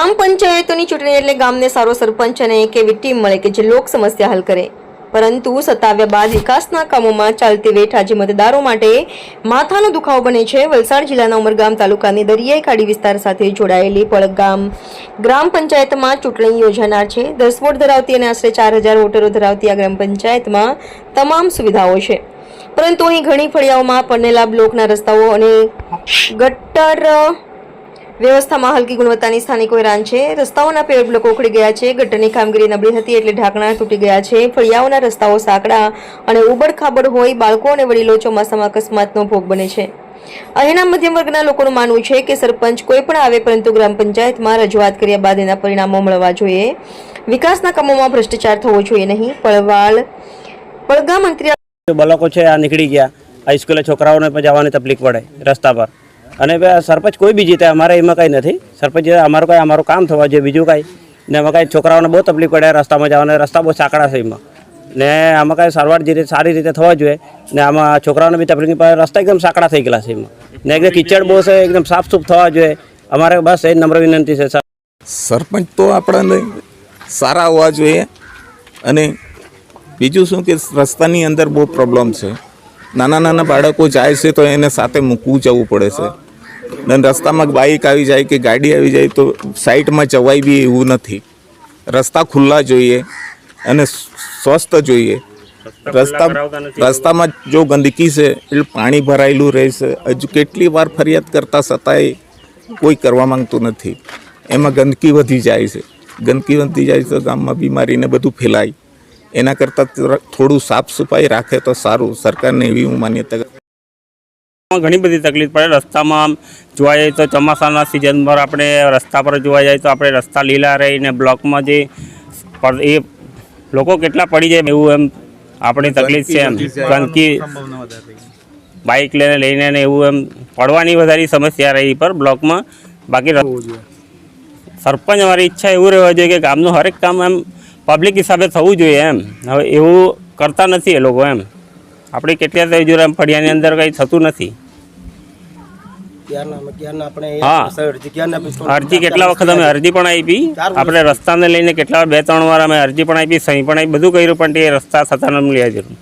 ગ્રામ પંચાયતોની ચૂંટણી એટલે ગામને સારો સરપંચ અને એક એવી ટીમ મળે કે જે લોક સમસ્યા હલ કરે. પરંતુ સતાવ્યા બાદ વિકાસના કામોમાં ચાલતી વેઠ આજે મતદારો માટે માથાનો દુખાવો બને છે. વલસાડ જિલ્લાના ઉમરગામ તાલુકાની દરિયાઈ ખાડી વિસ્તાર સાથે જોડાયેલી પળગ ગામ ગ્રામ પંચાયતમાં ચૂંટણી યોજાનાર છે. દસ વોટ ધરાવતી અને આશરે ચાર હજાર વોટરો ધરાવતી આ ગ્રામ પંચાયતમાં તમામ સુવિધાઓ છે. પરંતુ અહીં ઘણી ફળિયાઓમાં પડેલા બ્લોકના રસ્તાઓ અને ગટર વ્યવસ્થામાં હલકી ગુણવત્તાની સ્થાનિકો હેરાન છે. રસ્તાઓના પેવર બ્લોકો ઉખડી ગયા છે. ગટરની કામગીરી નબળી હતી એટલે ઢાંકણા તૂટી ગયા છે. ફળિયાઓના રસ્તાઓ સાંકડા અને ઉબડ હોય બાળકો અને વડીલો ચોમાસામાં અકસ્માતનો ભોગ બને છે. અહીંના મધ્યમ વર્ગના લોકોનું માનવું છે કે સરપંચ કોઈ પણ આવે પરંતુ ગ્રામ પંચાયતમાં રજૂઆત કર્યા બાદ એના પરિણામો મળવા જોઈએ. વિકાસના કામોમાં ભ્રષ્ટાચાર થવો જોઈએ નહીં. પળવાળ પડગા મંત્રી બાળકો છે આ નીકળી ગયા. હાઈસ્કૂલે છોકરાઓને પણ જવાની તકલીફ પડે રસ્તા પર. અને સરપંચ કોઈ બી જીતે, અમારે એમાં કંઈ નથી. સરપંચ અમારું કંઈ, અમારું કામ થવા જોઈએ, બીજું કાંઈ. ને એમાં કાંઈ છોકરાઓને બહુ તકલીફ પડે, રસ્તામાં જવાના, રસ્તા બહુ સાંકડા છે એમાં. ને આમાં કાંઈ સારવાર જે રીતે, સારી રીતે થવા જોઈએ, ને આમાં છોકરાઓને બી તકલીફ પડે, રસ્તા એકદમ સાંકડા થઈ ગયેલા છે એમાં. ને એકદમ કિચડ બહુ છે, એકદમ સાફ સુફ થવા જોઈએ. અમારે બસ એ નમ્ર વિનંતી છે, સર. સરપંચ તો આપણાને સારા હોવા જોઈએ. અને બીજું શું કે રસ્તાની અંદર બહુ પ્રોબ્લેમ છે. નાના નાના બાળકો જાય છે તો એને સાથે મૂકવું જવું પડે છે. અને રસ્તામાં બાઇક આવી જાય કે ગાડી આવી જાય તો સાઈડમાં જવાય બી એવું નથી. રસ્તા ખુલ્લા જોઈએ અને સ્વસ્થ જોઈએ. રસ્તા રસ્તામાં જો ગંદકી છે એટલે પાણી ભરાયેલું રહેશે હજુ કેટલી વાર ફરિયાદ કરતાં છતાંય કોઈ કરવા માંગતું નથી. એમાં ગંદકી વધી જાય છે. ગંદકી વધી જાય તો ગામમાં બીમારીને બધું ફેલાય. એના કરતાં થોડું સાફ સફાઈ રાખે તો સારું. સરકારને એવી હું માન્યતા ઘણી બધી તકલીફ પડે. રસ્તામાં આમ જોવા જઈએ તો ચોમાસાના સિઝન પર આપણે રસ્તા પર જોવા જઈએ તો આપણે રસ્તા લીલા રહીને બ્લોકમાં જે એ લોકો કેટલા પડી જાય એવું એમ આપણી તકલીફ છે એમ. ગંદકી બાઇક લઈને લઈને ને એવું એમ પડવાની વધારે સમસ્યા રહી પર બ્લોકમાં. બાકી સરપંચ અમારી ઈચ્છા એવું રહેવા જોઈએ કે ગામનું હરેક કામ એમ પબ્લિક હિસાબે થવું જોઈએ એમ. હવે એવું કરતા નથી એ લોકો એમ. આપણે કેટલા હજુ એમ ફળિયાની અંદર કંઈ થતું નથી. અરજી કેટલા વખત અમે અરજી પણ આપી? આપણે રસ્તાને લઈને કેટલા બે ત્રણ વાર અમે અરજી પણ આપી સહી પણ આપી બધું કર્યું પણ તે રસ્તા થતા ન મળ્યા જરૂર